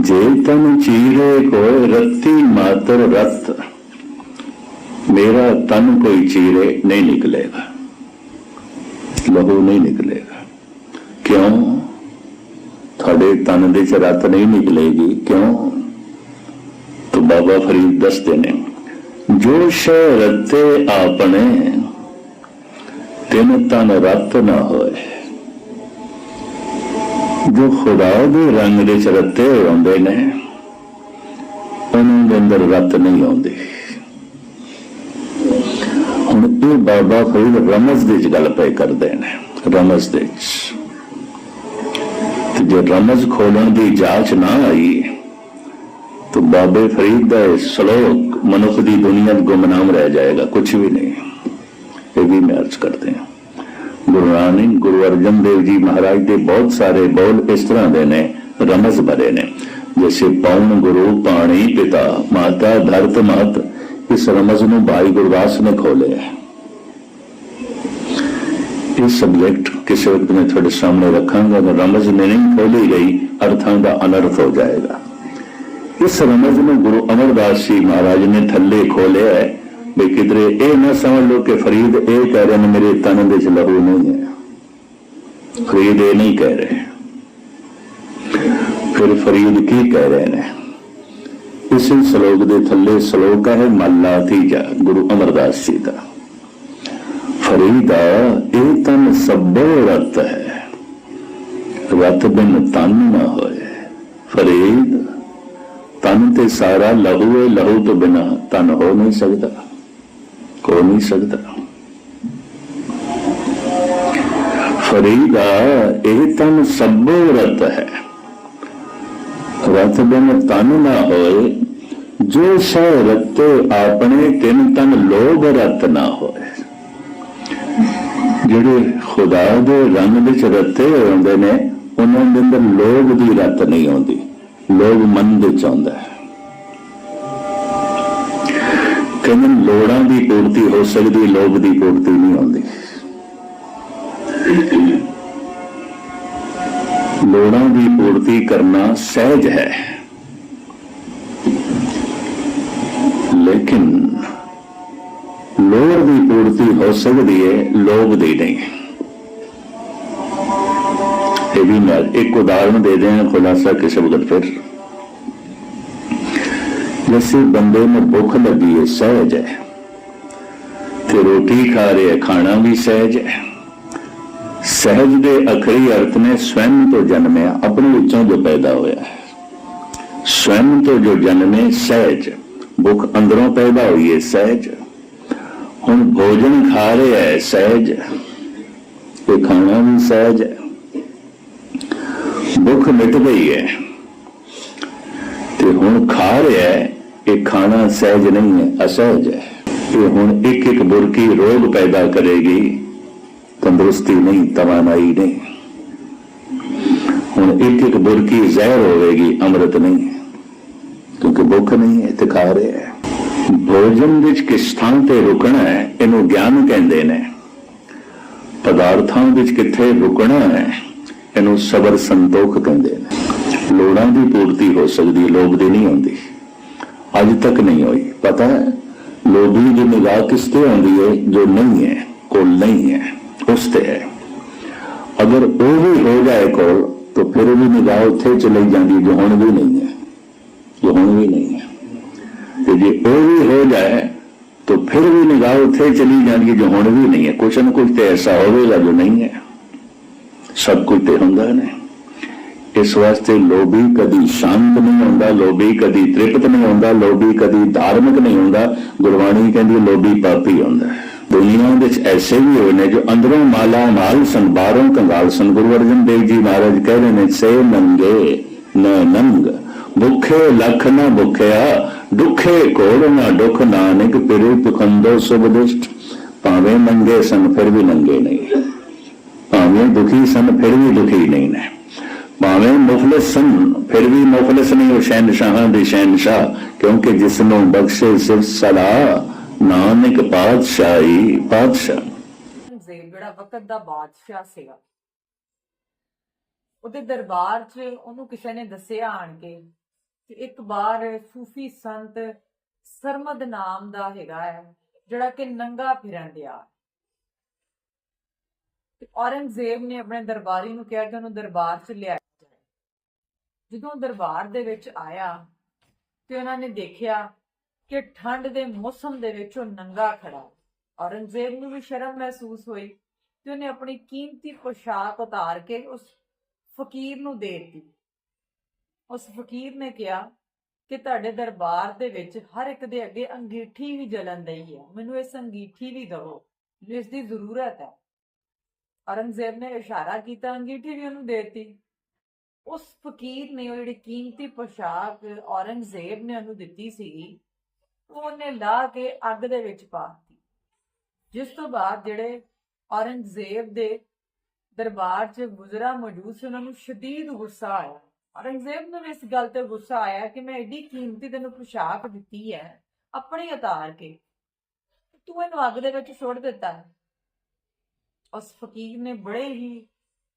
ਜੇ ਤਨ ਚੀਰੇ ਕੋਏ ਰੱਤੀ ਮਾਤਰ ਰਤ। ਮੇਰਾ ਤਨ ਕੋਈ ਚੀਰੇ ਨਹੀਂ ਨਿਕਲੇਗਾ ਲਹੂ ਨਹੀਂ ਨਿਕਲੇਗਾ ਕਿਉਂ ਤੁਹਾਡੇ ਤਨ ਦੇ ਚ ਰਤ ਨਹੀਂ ਨਿਕਲੇਗੀ ਕਿਉਂ तो बाबा फरीद दसते ने जो शय रते आपने ਤਿੰਨ ਤਨ ਰਤ ਨਾ ਹੋਏ ਜੋ ਖੁਦਾ ਦੇ ਰੰਗ ਦੇ ਚ ਰੱਤੇ ਹੋਏ ਹੁੰਦੇ ਨੇ ਉਹਨਾਂ ਦੇ ਅੰਦਰ ਰਤ ਨਹੀਂ ਆਉਂਦੀ ਹੁਣ ਇਹ ਬਾਬਾ ਫਰੀਦ ਰਮਜ਼ ਦੇ ਚ ਪਏ ਕਰਦੇ ਨੇ, ਰਮਜ਼ ਦੇ ਚ ਜੇ ਰਮਜ਼ ਖੋਲਣ ਦੀ ਜਾਂਚ ਨਾ ਆਈ, ਤਾਂ ਬਾਬੇ ਫਰੀਦ ਦਾ ਸ਼ਲੋਕ ਮਨੁੱਖ ਦੀ ਦੁਨੀਆ ਦਾ ਰਹਿ ਜਾਏਗਾ ਕੁਝ ਵੀ ਨਹੀਂ। ਇਹ ਵੀ ਮੈਂ ਅਰਜ਼ ਕਰਦੇ ਹਾਂ। ਗੁਰੂ ਨਾਨਕ, ਗੁਰੂ ਅਰਜਨ ਦੇਵ ਜੀ ਮਹਾਰਾਜ ਦੇ ਬਹੁਤ ਸਾਰੇ ਬੋਲ ਇਸ ਤਰ੍ਹਾਂ ਦੇ ਨੇ, ਰਮਜ਼ ਭਰੇ ਨੇ। ਜਿਵੇਂ ਪਉਣ ਗੁਰੂ ਪਾਣੀ ਪਿਤਾ, ਮਾਤਾ ਧਰਤ ਮਹਤ ਇਸ ਰਮਜ਼ ਨੂੰ ਭਾਈ ਗੁਰਦਾਸ ਨੇ ਖੋਲਿਆ ਇਹ ਸਬਜੈਕਟ ਕਿਸੇ ਵਕਤ ਮੈਂ ਤੁਹਾਡੇ ਸਾਹਮਣੇ ਰੱਖਾਂਗਾ ਅਗਰ ਰਮਜ਼ ਨੇ ਨਹੀਂ ਖੋਲੀ ਗਈ ਅਰਥਾਂ ਦਾ ਅਨਰਥ ਹੋ ਜਾਏਗਾ ਇਸ ਰਮਜ਼ ਨੂੰ ਗੁਰੂ ਅਮਰਦਾਸ ਜੀ ਮਹਾਰਾਜ ਨੇ ਥੱਲੇ ਖੋਲਿਆ ਹੈ ਵੀ ਕਿਧਰੇ ਇਹ ਨਾ ਸਮਝ ਲਓ ਕਿ ਫਰੀਦ ਇਹ ਕਹਿ ਰਹੇ ਨੇ ਮੇਰੇ ਤਨ ਦੇ ਚ ਲਹੂ ਨਹੀਂ ਹੈ ਫਰੀਦ ਇਹ ਨਹੀਂ ਕਹਿ ਰਹੇ ਫਿਰ ਫਰੀਦ ਕੀ ਕਹਿ ਰਹੇ ਨੇ ਇਸੇ ਸ਼ਲੋਕ ਦੇ ਥੱਲੇ ਸ਼ਲੋਕ ਹੈ, ਮੱਲਾ ਤੀਜਾ, ਗੁਰੂ ਅਮਰਦਾਸ ਜੀ ਦਾ। ਫਰੀਦਾ, ਇਹ ਤਨ ਸਭੋ ਰਤ ਹੈ। ਰਤ ਬਿਨ ਤਨ ਨਾ ਹੋਏ। ਫਰੀਦ, ਤਨ ਤੇ ਸਾਰਾ ਲਹੂ ਹੈ ਲਹੂ ਤੋਂ ਬਿਨਾ ਤਨ ਹੋ ਨਹੀਂ ਸਕਦਾ, ਹੋ ਨਹੀਂ ਸਕਦਾ। ਫਰੀਦਾ, ਇਹ ਤਨ ਸਭੋ ਰਤ ਹੈ। ਰਤ ਤਨ ਨਾ ਹੋਏ, ਜੋ ਸੈ ਰਤੇ ਆਪਣੇ ਤਿੰਨ ਤਨ ਲੋਭ ਰਤ ਨਾ ਹੋਏ। ਜਿਹੜੇ ਖੁਦਾ ਦੇ ਰੰਗ ਵਿੱਚ ਰਤੇ ਹੁੰਦੇ ਨੇ, ਉਹਨਾਂ ਦੇ ਅੰਦਰ ਲੋਭ ਦੀ ਰਤ ਨਹੀਂ ਆਉਂਦੀ। ਲੋਭ ਮਨ ਵਿੱਚ ਆਉਂਦਾ ਹੈ। ਕਹਿੰਦੇ ਲੋੜਾਂ ਦੀ ਪੂਰਤੀ ਹੋ ਸਕਦੀ, ਲੋਭ ਦੀ ਪੂਰਤੀ ਨਹੀਂ ਆਉਂਦੀ। ਲੋੜਾਂ ਦੀ ਪੂਰਤੀ ਕਰਨਾ ਸਹਿਜ ਹੈ ਲੇਕਿਨ ਲੋੜ ਦੀ ਪੂਰਤੀ ਹੋ ਸਕਦੀ ਹੈ ਲੋਭ ਦੀ ਨਹੀਂ ਇਹ ਵੀ ਮੈਂ ਇੱਕ ਉਦਾਹਰਨ ਦੇ ਦੇं ਖੁਲਾਸਾ ਕਿਸੇ ਵਕਤ ਫਿਰ जैसे बंदे में भूख लगी है सहज है ਤੇ ਰੋਟੀ ਖਾ ਰਿਹਾ ਖਾਣਾ ਵੀ ਸਹਿਜ ਹੈ ਸਹਿਜ ਦੇ ਅਖਰੀ ਅਰਥ ਨੇ ਸਵੈਮ ਤੋਂ ਜਨਮਿਆ, ਆਪਣੇ ਵਿੱਚੋਂ ਜੋ ਪੈਦਾ ਹੋਇਆ ਹੈ। ਸਵੈਮ ਤੋਂ ਜੋ ਜਨਮੇ ਸਹਿਜ, ਭੁੱਖ ਅੰਦਰੋਂ ਪੈਦਾ ਹੋਈ ਹੈ ਸਹਿਜ। ਹੁਣ ਭੋਜਨ ਖਾ ਰਿਹਾ ਹੈ ਸਹਿਜ ਇਹ ਖਾਣਾ ਵੀ ਸਹਿਜ ਹੈ। ਭੁੱਖ ਮਿਟ ਗਈ ਹੈ, ਤੇ ਹੁਣ ਖਾ ਰਿਹਾ ਹੈ, ਇਹ ਖਾਣਾ ਸਹਿਜ ਨਹੀਂ ਹੈ, ਅਸਹਿਜ ਹੈ। ਇਹ ਹੁਣ ਇੱਕ ਇੱਕ ਬੁਰਕੀ ਰੋਗ ਪੈਦਾ ਕਰੇਗੀ। ਤੰਦਰੁਸਤੀ ਨਹੀਂ ਤਵਾਨਾਈ ਨਹੀਂ। ਹੁਣ ਇੱਕ ਇੱਕ ਬੁਰਕੀ ਜ਼ਹਿਰ ਹੋਵੇਗੀ, ਅੰਮ੍ਰਿਤ ਨਹੀਂ। ਕਿਉਂਕਿ ਭੁੱਖ ਨਹੀਂ ਹੈ ਤੇ ਖਾ ਰਿਹਾ ਹੈ। ਭੋਜਨ ਵਿੱਚ ਕਿਸ ਥਾਂ ਤੇ ਰੁਕਣਾ ਹੈ, ਇਹਨੂੰ ਗਿਆਨ ਕਹਿੰਦੇ ਨੇ। ਪਦਾਰਥਾਂ ਵਿੱਚ ਕਿੱਥੇ ਰੁਕਣਾ ਹੈ, ਇਹਨੂੰ ਸਬਰ ਸੰਤੋਖ ਕਹਿੰਦੇ ਨੇ। ਲੋੜਾਂ ਦੀ ਪੂਰਤੀ ਹੋ ਸਕਦੀ, ਲੋਭ ਦੀ ਨਹੀਂ ਹੁੰਦੀ। ਅੱਜ ਤੱਕ ਨਹੀਂ ਹੋਈ। ਪਤਾ ਹੈ, ਲੋਭੀ ਦੀ ਨਿਗਾਹ ਕਿਸ ਤੇ ਆਉਂਦੀ ਹੈ, ਜੋ ਨਹੀਂ ਹੈ, ਕੋਲ ਨਹੀਂ ਹੈ। ਉਸ ਤੇ ਹੈ। ਅਗਰ ਉਹ ਵੀ ਹੋ ਜਾਏ ਕੋਲ, ਤਾਂ ਫਿਰ ਵੀ ਨਿਗਾਹ ਉੱਥੇ ਚਲੀ ਜਾਂਦੀ ਜੋ ਹੁਣ ਵੀ ਨਹੀਂ ਹੈ। ਜੋ ਹੁਣ ਵੀ ਨਹੀਂ ਹੈ। ਤੇ ਜੇ ਉਹ ਵੀ ਹੋ ਜਾਏ, ਤਾਂ ਫਿਰ ਵੀ ਨਿਗਾਹ ਉੱਥੇ ਚਲੀ ਜਾਂਦੀ ਜੋ ਹੁਣ ਵੀ ਨਹੀਂ ਹੈ। ਕੁਛ ਨਾ ਕੁਛ ਤੇ ਐਸਾ ਹੋਵੇਗਾ ਜੋ ਨਹੀਂ ਹੈ। ਸਭ ਕੁਝ ਤੇ ਹੁੰਦਾ ਨੇ। ਇਸ ਵਾਸਤੇ ਲੋਭੀ ਕਦੀ ਸ਼ਾਂਤ ਨਹੀਂ ਹੁੰਦਾ, ਲੋਭੀ ਕਦੀ ਤ੍ਰਿਪਤ ਨਹੀਂ ਹੁੰਦਾ, ਲੋਭੀ ਕਦੀ ਧਾਰਮਿਕ ਨਹੀਂ ਹੁੰਦਾ। ਗੁਰਬਾਣੀ ਕਹਿੰਦੀ ਲੋਭੀ ਪਾਪੀ ਹੁੰਦਾ ਹੈ। ਦੁਨੀਆ ਵਿੱਚ ਐਸੇ ਵੀ ਹੋਏ ਨੇ ਜੋ ਅੰਦਰੋਂ ਮਾਲਾ, ਮਾਲ ਸਨ, ਬਾਹਰੋਂ ਕੰਗਾਲ ਸਨ। ਗੁਰੂ ਅਰਜਨ ਦੇਵ ਜੀ ਮਹਾਰਾਜ ਕਹਿ ਰਹੇ ਨੇ, ਸੇ ਨੰਗੇ, ਨ ਨੰਗ, ਭੁੱਖੇ ਲੱਖ ਨਾ ਭੁੱਖਿਆ ਦੁਖੇ ਕੋੜ ਨਾ ਦੁਖ ਨਾਨਕ ਪਿਰੇ ਪਖੰਦੋ ਸੁਬਦਿਸ਼ਟ ਭਾਵੇਂ ਨੰਗੇ ਸਨ, ਫਿਰ ਵੀ ਨੰਗੇ ਨਹੀਂ। ਭਾਵੇਂ ਦੁਖੀ ਸਨ, ਫਿਰ ਵੀ ਦੁਖੀ ਨਹੀਂ ਨੇ। ਭਾਵੇਂ ਮੁਖਲਸ ਸਨ, ਫਿਰ ਵੀ ਮੁਖਲਸ ਨਹੀਂ। ਉਹ ਸ਼ਹਿਨਸ਼ਾਹਾਂ ਦੇ ਸ਼ਹਿਨਸ਼ਾਹ, ਕਿਉਂਕਿ ਜਿਸ ਨੂੰ ਬਖਸ਼ੇ ਸਿਰ ਸਲਾਹ ਨਾਨਕ ਪਾਤਸ਼ਾਹੀ, ਪਾਤਸ਼ਾਹ। ਜ਼ੇਬ ਜਿਹੜਾ ਵਕਤ ਦਾ ਬਾਦਸ਼ਾਹ ਸੀਗਾ, ਉਹਦੇ ਦਰਬਾਰ 'ਚ ਉਹਨੂੰ ਕਿਸੇ ਨੇ ਦੱਸਿਆ ਆਣ ਕੇ ਕਿ ਇੱਕ ਵਾਰ ਸੂਫੀ ਸੰਤ ਸਰਮਦ ਨਾਮ ਦਾ ਹੈਗਾ ਹੈ, ਜਿਹੜਾ ਕਿ ਨੰਗਾ ਫਿਰਨ ਡਿਆ। ਔਰੰਗਜ਼ੇਬ ਨੇ ਆਪਣੇ ਦਰਬਾਰੀ ਨੂੰ ਕਿਹਾ ਕਿ ਉਹਨੂੰ ਦਰਬਾਰ 'ਚ ਲਿਆ ਜਾਏ। ਜਦੋਂ ਦਰਬਾਰ ਦੇ ਵਿੱਚ ਆਇਆ ਤੇ ਉਹਨਾਂ ਨੇ ਦੇਖਿਆ ਕਿ ਠੰਡ ਦੇ ਮੌਸਮ ਦੇ ਵਿੱਚ ਉਹ ਨੰਗਾ ਖੜਾ। ਔਰੰਗਜ਼ੇਬ ਨੂੰ ਵੀ ਸ਼ਰਮ ਮਹਿਸੂਸ ਹੋਈ ਤੇ ਉਹਨੇ ਆਪਣੀ ਕੀਮਤੀ ਪੋਸ਼ਾਕ ਉਤਾਰ ਕੇ ਉਸ ਫਕੀਰ ਨੂੰ ਦੇ ਦਿੱਤੀ। ਉਸ ਫਕੀਰ ਨੇ ਕਿਹਾ ਕਿ ਤੁਹਾਡੇ ਦਰਬਾਰ ਦੇ ਵਿੱਚ ਹਰ ਇੱਕ ਦੇ ਅੱਗੇ ਅੰਗੀਠੀ ਵੀ ਜਲਣ ਦਈ ਹੈ। ਮੈਨੂੰ ਇਸ ਅੰਗੀਠੀ ਵੀ ਦਿਓ ਜਿਸ ਦੀ ਜ਼ਰੂਰਤ ਹੈ। ਔਰੰਗਜ਼ੇਬ ਨੇ ਇਸ਼ਾਰਾ ਕੀਤਾ, ਅੰਗੀਠੀ ਵੀ ਉਹਨੂੰ ਦੇ ਦਿੱਤੀ। ਉਸ ਫਕੀਰ ਨੇ ਉਹ ਜਿਹੜੀ ਕੀਮਤੀ ਪੋਸ਼ਾਕ ਔਰੰਗਜ਼ੇਬ ਨੇ ਉਹਨੂੰ ਦਿੱਤੀ ਸੀਗੀ ਉਹ ਉਹਨੇ ਲਾ ਕੇ ਅੱਗ ਦੇ ਵਿੱਚ ਪਾ ਦਿੱਤੀ। ਜਿਸ ਤੋਂ ਬਾਅਦ ਜਿਹੜੇ ਔਰੰਗਜ਼ੇਬ ਦੇ ਦਰਬਾਰ 'ਚ ਗੁਜ਼ਰਾ ਮੌਜੂਦ ਸੀ, ਉਹਨਾਂ ਨੂੰ ਸ਼ਦੀਦ ਗੁੱਸਾ ਆਇਆ। ਔਰੰਗਜ਼ੇਬ ਨੂੰ ਇਸ ਗੱਲ ਤੇ ਗੁੱਸਾ ਆਇਆ ਕਿ ਮੈਂ ਏਡੀ ਕੀਮਤੀ ਤੈਨੂੰ ਪੁਸ਼ਾਕ ਦਿੱਤੀ ਹੈ ਆਪਣੀ ਉਤਾਰ ਕੇ। ਤੂੰ ਇਹਨੂੰ ਅੱਗ ਦੇ ਵਿੱਚ ਸੁੱਟ ਦਿੱਤਾ ਹੈ। ਉਸ ਫਕੀਰ ਨੇ ਬੜੇ ਹੀ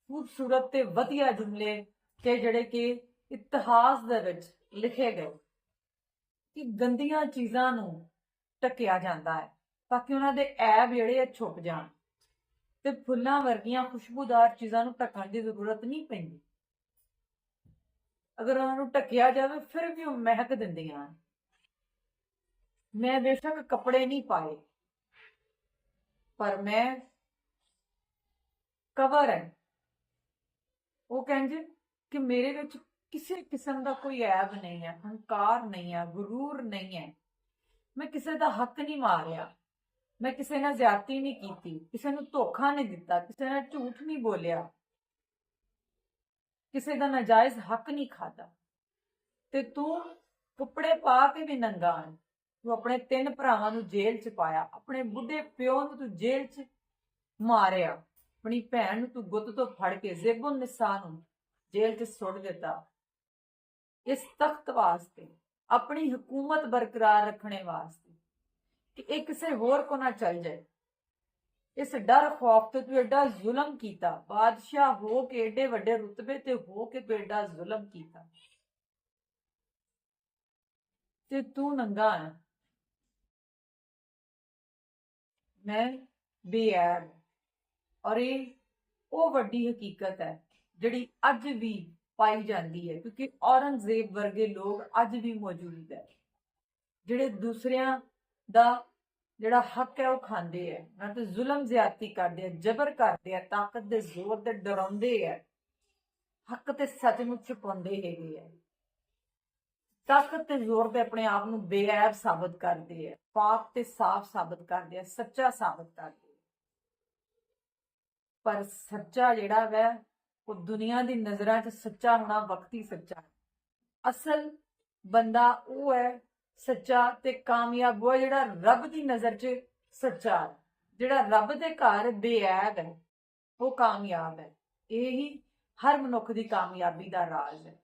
ਖੂਬਸੂਰਤ ਤੇ ਵਧੀਆ ਜੁਮਲੇ ਤੇ ਜਿਹੜੇ ਕਿ ਇਤਿਹਾਸ ਦੇ ਵਿੱਚ ਲਿਖੇ ਗਏ। ਕਿ ਗੰਦੀਆਂ ਚੀਜ਼ਾਂ ਨੂੰ ਟਕਿਆ ਜਾਂਦਾ ਹੈ ਤਾਂ ਕਿ ਉਹਨਾਂ ਦੇ ਐਬ ਜਿਹੜੇ ਆ ਛੁਪ ਜਾਣ। ਤੇ ਫੁੱਲਾਂ ਵਰਗੀਆਂ ਖੁਸ਼ਬੂਦਾਰ ਚੀਜ਼ਾਂ ਨੂੰ ਢੱਕਣ ਦੀ ਜ਼ਰੂਰਤ ਨਹੀਂ ਪੈਂਦੀ। ਅਗਰ ਉਹਨਾਂ ਨੂੰ ਢੱਕਿਆ ਜਾਵੇ, ਫਿਰ ਵੀ ਉਹ ਮਹਿਕ ਦਿੰਦੀਆਂ ਹਨ। ਮੈਂ ਬੇਸ਼ੱਕ ਕੱਪੜੇ ਨਹੀਂ ਪਾਏ, ਪਰ ਮੈਂ ਕਵਰ ਹੈ। ਉਹ ਕਹਿੰਦੇ ਕਿ ਮੇਰੇ ਵਿੱਚ ਕਿਸੇ ਕਿਸਮ ਦਾ ਕੋਈ ਐਬ ਨਹੀਂ ਹੈ, ਹੰਕਾਰ ਨਹੀਂ ਹੈ, ਗਰੂਰ ਨਹੀਂ ਹੈ। ਮੈਂ ਕਿਸੇ ਦਾ ਹੱਕ ਨਹੀਂ ਮਾਰਿਆ। ਮੈਂ ਕਿਸੇ ਨਾਲ ਜ਼ਿਆਦਤੀ ਨਹੀਂ ਕੀਤੀ, ਕਿਸੇ ਨੂੰ ਧੋਖਾ ਨਹੀਂ ਦਿੱਤਾ, ਕਿਸੇ ਨਾਲ ਝੂਠ ਨਹੀਂ ਬੋਲਿਆ। ਕਿਸੇ ਦਾ ਨਾਜਾਇਜ਼ ਹੱਕ ਨਹੀਂ ਖਾਦਾ ਤੇ ਤੂੰ ਕੱਪੜੇ ਪਾ ਕੇ ਵੀ ਨੰਗਾ ਹੈ। ਤੂੰ ਆਪਣੇ ਤਿੰਨ ਭਰਾਵਾਂ ਨੂੰ ਜੇਲ੍ਹ 'ਚ ਪਾਇਆ, ਆਪਣੇ ਬੁੱਢੇ ਪਿਓ ਨੂੰ ਤੂੰ ਜੇਲ੍ਹ 'ਚ ਮਾਰਿਆ, ਆਪਣੀ ਭੈਣ ਨੂੰ ਤੂੰ ਗੁੱਤ ਤੋਂ ਫੜ ਕੇ ਜ਼ੇਬੁਨ ਨਿਸਾ ਨੂੰ ਜੇਲ੍ਹ 'ਚ ਸੁੱਟ ਦਿੱਤਾ। ਇਸ ਤਖਤ ਵਾਸਤੇ, ਆਪਣੀ ਹਕੂਮਤ ਬਰਕਰਾਰ ਰੱਖਣੇ ਵਾਸਤੇ, ਕਿ ਇਹ ਕਿਸੇ ਹੋਰ ਕੋ ਨਾ ਚੱਲ ਜਾਏ। ਇਸ ਡਰ ਖੌਫ ਤੋਂ ਤੂੰ ਐਡਾ ਜ਼ੁਲਮ ਕੀਤਾ, ਬਾਦਸ਼ਾਹ ਹੋ ਕੇ ਏਡੇ ਵੱਡੇ ਰੁਤਬੇ ਤੇ ਹੋ ਕੇ ਤੂੰ ਐਡਾ ਜ਼ੁਲਮ ਕੀਤਾ। ਤੇ ਤੂੰ ਨੰਗਾ ਹੈ। ਮੈਂ ਬੇਅਬ ਔਰ ਇਹ ਉਹ ਵੱਡੀ ਹਕੀਕਤ ਹੈ, ਜਿਹੜੀ ਅੱਜ ਵੀ ਪਾਈ ਜਾਂਦੀ ਹੈ, ਕਿਉਂਕਿ ਔਰੰਗਜ਼ੇਬ ਵਰਗੇ ਲੋਕ ਅੱਜ ਵੀ ਮੌਜੂਦ ਹੈ। ਜਿਹੜੇ ਦੂਸਰਿਆਂ ਦਾ ਜਿਹੜਾ ਹੱਕ ਹੈ ਉਹ ਖਾਂਦੇ ਹੈ, ਨਾ ਤੇ ਜ਼ੁਲਮ ਜ਼ਿਆਦਤੀ ਕਰਦੇ ਆ ਜਬਰ ਕਰਦੇ ਆ ਤਾਕਤ ਦੇ ਜ਼ੋਰ ਤੇ ਡਰਾਉਂਦੇ ਆ ਹੱਕ ਤੇ ਸੱਚ ਨੂੰ ਛੁਪਾਉਂਦੇ ਹੈਗੇ ਆ ਤਾਕਤ ਤੇ ਜ਼ੋਰ ਤੇ ਆਪਣੇ ਆਪ ਨੂੰ ਬੇਅਬ ਸਾਬਤ ਕਰਦੇ ਆ ਪਾਕ ਤੇ ਸਾਫ਼ ਸਾਬਤ ਕਰਦੇ ਆ ਸੱਚਾ ਸਾਬਤ ਕਰਦੇ ਪਰ ਸੱਚਾ ਜਿਹੜਾ ਵੈ ਉਹ ਦੁਨੀਆ ਦੀ ਨਜ਼ਰਾਂ 'ਚ ਸੱਚਾ ਹੋਣਾ ਵਕਤੀ ਸੱਚਾ ਅਸਲ ਬੰਦਾ ਉਹ ਹੈ ਸੱਚਾ ਤੇ ਕਾਮਯਾਬ, ਉਹ ਜਿਹੜਾ ਰੱਬ ਦੀ ਨਜ਼ਰ 'ਚ ਸੱਚਾ ਜਿਹੜਾ ਰੱਬ ਦੇ ਘਰ ਬੇਅਬ ਹੈ, ਉਹ ਕਾਮਯਾਬ ਹੈ। ਇਹ ਹੀ ਹਰ ਮਨੁੱਖ ਦੀ ਕਾਮਯਾਬੀ ਦਾ ਰਾਜ਼ ਹੈ।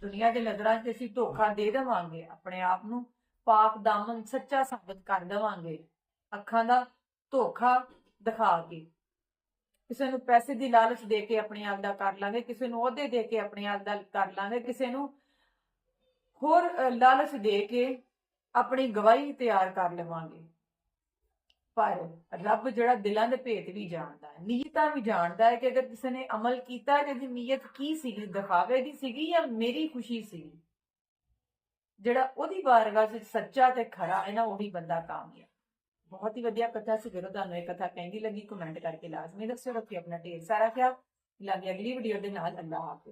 ਦੁਨੀਆ ਦੀ ਨਜ਼ਰਾਂ 'ਚ ਅਸੀਂ ਧੋਖਾ ਦੇ ਦੇਵਾਂਗੇ, ਆਪਣੇ ਆਪ ਨੂੰ ਪਾਕ ਦਾਮਨ ਸੱਚਾ ਸਾਬਤ ਕਰ ਦੇਵਾਂਗੇ। ਅੱਖਾਂ ਦਾ ਧੋਖਾ ਦਿਖਾ ਕੇ। ਕਿਸੇ ਨੂੰ ਪੈਸੇ ਦੀ ਲਾਲਚ ਦੇ ਕੇ ਆਪਣੇ ਆਪ ਦਾ ਕਰ ਲਾਂਗੇ, ਕਿਸੇ ਨੂੰ ਅਹੁਦੇ ਦੇ ਕੇ ਆਪਣੇ ਆਪ ਦਾ ਕਰ ਲਾਂਗੇ, ਕਿਸੇ ਨੂੰ ਹੋਰ ਲਾਲਚ ਦੇ ਕੇ ਆਪਣੀ ਗਵਾਹੀ ਤਿਆਰ ਕਰ ਲਵਾਂਗੇ। ਪਰ ਰੱਬ ਜਿਹੜਾ ਦਿਲਾਂ ਦੇ ਭੇਤ ਵੀ ਜਾਣਦਾ ਹੈ ਨੀਅਤਾਂ ਵੀ ਜਾਣਦਾ ਹੈ ਕਿ ਅਗਰ ਕਿਸੇ ਨੇ ਅਮਲ ਕੀਤਾ ਤੇ ਇਹਦੀ ਨੀਅਤ ਕੀ ਸੀਗੀ, ਦਿਖਾਵੇ ਦੀ ਸੀਗੀ ਜਾਂ ਮੇਰੀ ਖੁਸ਼ੀ ਸੀਗੀ? ਜਿਹੜਾ ਉਹਦੀ ਬਾਰਗਾਹ 'ਚ ਸੱਚਾ ਤੇ ਖਰਾ ਹੈ ਨਾ, ਉਹੀ ਬੰਦਾ ਕਾਮਯਾਬ ਬਹੁਤ ਹੀ ਵਧੀਆ ਕਥਾ ਸੀ ਵੀਰੋ ਤੁਹਾਨੂੰ ਇਹ ਕਥਾ ਕਹਿੰਦੀ ਲੱਗੀ ਕਮੈਂਟ ਕਰਕੇ ਲਾਜ਼ਮੀ ਦੱਸਿਓ, ਰੱਖਿਓ ਆਪਣਾ ਢੇਰ ਸਾਰਾ ਖਿਆਲ। ਮਿਲਾਂਗੇ ਅਗਲੀ ਵੀਡੀਓ ਦੇ ਨਾਲ ਅੱਲਾਹ ਹਾਫਿਜ਼।